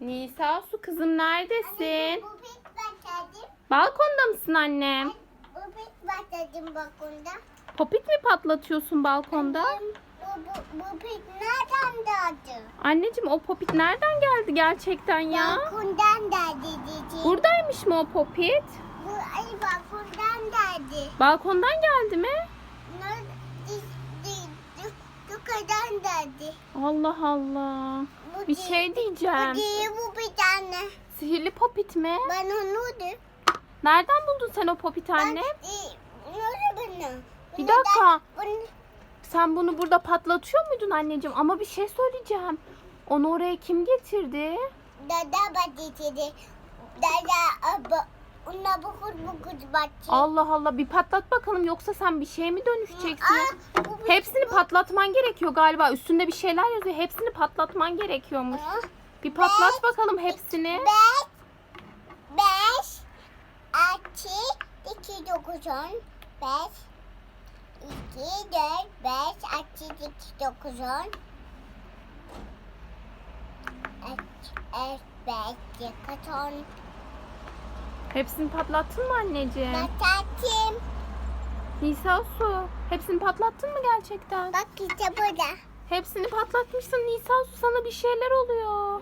Nisa su kızım neredesin? Balkonda mısın annem? Bu pek başladım balkonda. Popit mi patlatıyorsun balkonda? Pek nereden geldi? Anneciğim o popit nereden geldi gerçekten ya? Balkondan geldi dedi. Buradaymış mı o popit? Bu ay balkondan geldi. Balkondan geldi mi? Yukarıdan geldi. Allah Allah. Bu Bir değil- şey Bu diyeceğim. değil bu bir tane. Sihirli popit mi? Ben onu da. Nereden buldun sen o popiti anne? Ben, e, Nerede bana? Bir Bunu dakika. da- Bunu, Sen bunu burada patlatıyor muydun anneciğim? Ama bir şey söyleyeceğim. Onu oraya kim getirdi? dada batırdı. Dada aba. Ona bukur bukur batı. Allah Allah bir patlat bakalım yoksa sen bir şey mi dönüşeceksin? Aa, bu- bu- Hepsini patlatman gerekiyor galiba. Üstünde bir şeyler yazıyor. Hepsini patlatman gerekiyormuş. Aa, Bir patlat bakalım hepsini. Beş, beş, altı, iki, dokuz, on, beş, iki, dört, beş, altı, iki, dokuz, on, üç, üç, beş, iki, on, Hepsini patlattın mı anneciğim? Batatim. Nisa su. Hepsini patlattın mı gerçekten? Bak işte burada. Hepsini patlatmışsın Nisa su. Sana bir şeyler oluyor.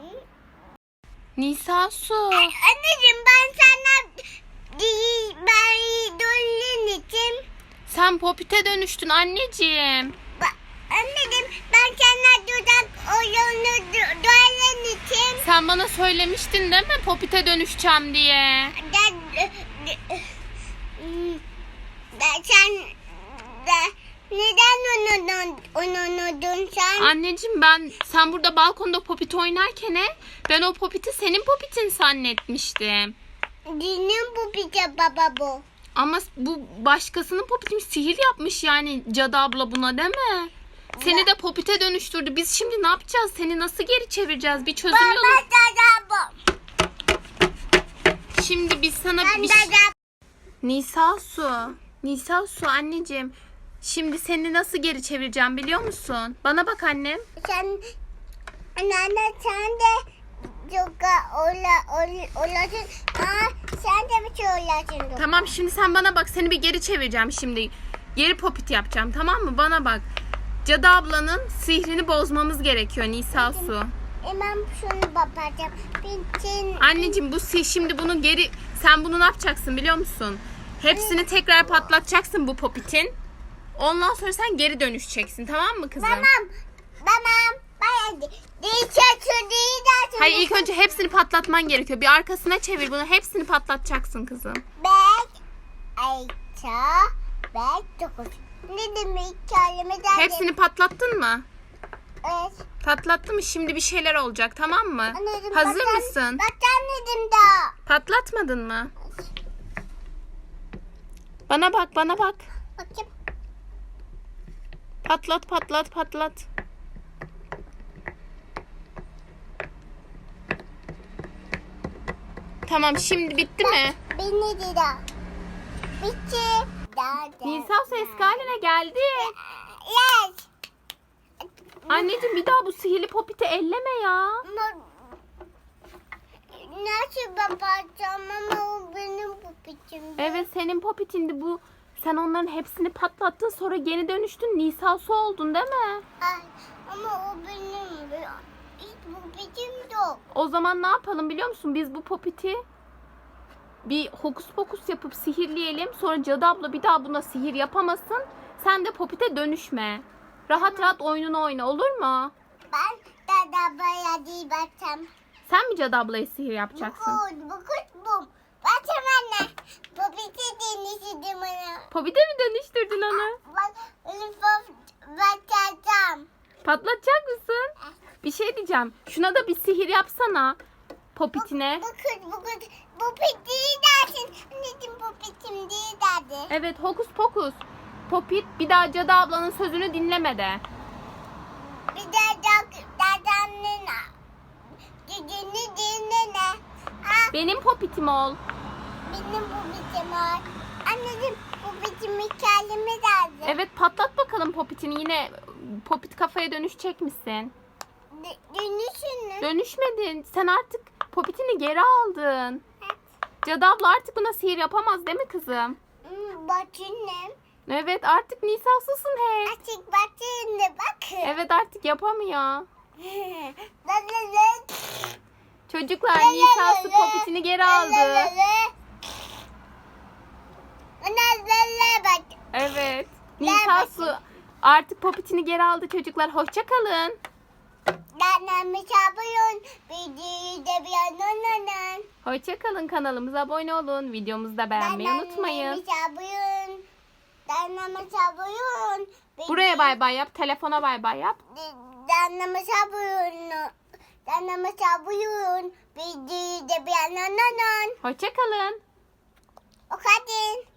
Nisa su. Anneciğim ben sana ben için. Sen popite dönüştün anneciğim. Ba- Anneciğim ben sana dudak oyunu için. Sen bana söylemiştin değil mi popite dönüşeceğim diye. Ben, ben sen ben, neden unutun, unutun sen? Anneciğim ben sen burada balkonda popit oynarken ben o popiti senin popitin zannetmiştim. Dinin de baba bu. Ama bu başkasının popitmiş sihir yapmış yani cadı abla buna değil mi? Seni de popite dönüştürdü. Biz şimdi ne yapacağız? Seni nasıl geri çevireceğiz? Bir çözüm yolu. Şimdi biz sana bir dada. Nisa su. Nisa su anneciğim. Şimdi seni nasıl geri çevireceğim biliyor musun? Bana bak annem. Sen anne sen de çok ola ola olasın. Aa sen de bir şey olasın. Tamam şimdi sen bana bak. Seni bir geri çevireceğim şimdi. Geri popit yapacağım tamam mı? Bana bak. Cadı ablanın sihrini bozmamız gerekiyor Nisa su. Hemen şunu bakacağım. Bitin. Anneciğim bu si şimdi bunu geri sen bunu ne yapacaksın biliyor musun? Hepsini tekrar patlatacaksın bu popitin. Ondan sonra sen geri dönüşeceksin tamam mı kızım? Tamam. Tamam. Diyeceksin. Hayır ilk önce hepsini patlatman gerekiyor. Bir arkasına çevir bunu. Hepsini patlatacaksın kızım. Beş, altı, beş, dokuz. Ne demek kelime derdi? Hepsini patlattın mı? Evet. Patlattı mı? Şimdi bir şeyler olacak tamam mı? Anladım. Hazır Bak ben- mısın? Dedim daha. Patlatmadın mı? Bana bak bana bak. Bakayım. Patlat patlat patlat. Tamam şimdi bitti mi? Beni de daha. Bitti. Daha da. Nisa ses haline geldi. Yes. Anneciğim bir daha bu sihirli popiti elleme ya. Nasıl babacığım ama o benim biçimde. Evet senin popitindi bu. Sen onların hepsini patlattın sonra geri dönüştün. Nisa su oldun değil mi? Ay, ama o benim. Hiç biçim yok. O zaman ne yapalım biliyor musun? Biz bu popiti bir hokus pokus yapıp sihirleyelim. Sonra cadı abla bir daha buna sihir yapamasın. Sen de popite dönüşme. Rahat rahat oyununu oyna olur mu? Ben dada bayağı değil bakacağım. Sen mi cadı ablaya sihir yapacaksın? Bukur, bukur bum. Bakacağım anne. Bitti denizledim onu. Popite mi dönüştürdün onu? Bak, lütfen bakacağım. Patlatacak mısın? Bir şey diyeceğim. Şuna da bir sihir yapsana. Popitine. Bukur, bukur. Bu bitti dersin. Anneciğim bu bitim derdi. Evet hokus pokus. Popit bir daha cadı ablanın sözünü dinleme de. Bir de çok dadamın gücünü dinle ne? Ha, Benim popitim ol. benim bu bitim var. Anneciğim bitim hikayemi derdi. Evet patlat bakalım popitini. Yine popit kafaya dönüşecek misin? Dönüşün mü? Dönüşmedin. Sen artık popitini geri aldın. Cadı abla artık buna sihir yapamaz değil mi kızım? Bakınım. Evet artık Nisa'sısın he. Açık bakın bakın. Evet artık yapamıyor. La la la. Çocuklar Nisa'sı popitini geri aldı. Evet. Ver Nisa'sı artık popitini geri aldı çocuklar. Hoşça kalın. Danamı çabuyun. Bir de bir ananan. Hoşça kalın kanalımıza abone olun. Videomuzu da beğenmeyi unutmayın. Danamı çabuyun. Danamı çabuyun. Buraya bay bay yap. Telefona bay bay yap. Danamı çabuyun. Danamı çabuyun. Bir de bir ananan. Hoşça kalın. O kadın.